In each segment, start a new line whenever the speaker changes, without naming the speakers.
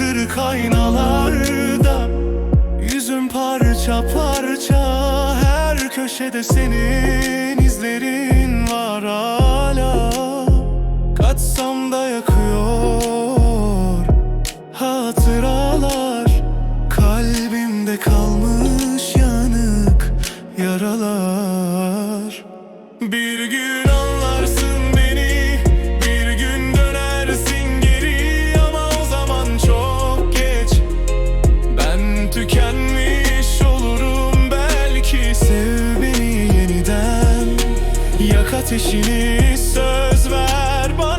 kırık aynalarda. Yüzüm parça parça Her köşede senin izlerin var hala. Kaçsam da yakıyor Hatıralar. Kalbimde kalmış yanık yaralar. Bir gün anlarsın ateşini söz ver bana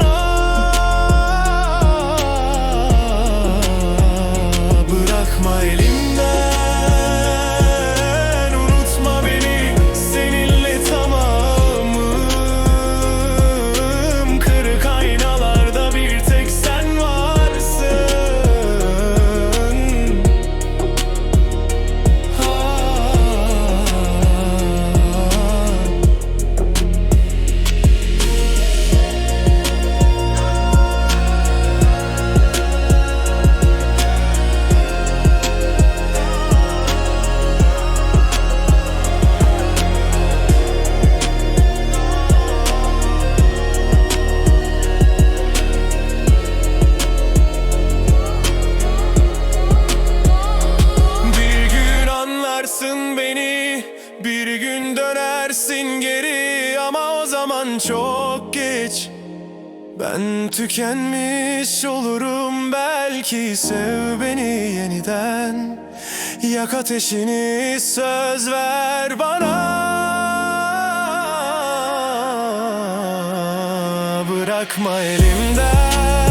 Bir gün dönersin geri Ama o zaman çok geç. Ben tükenmiş olurum belki Sev beni yeniden. Yak ateşini söz ver bana. Bırakma elimden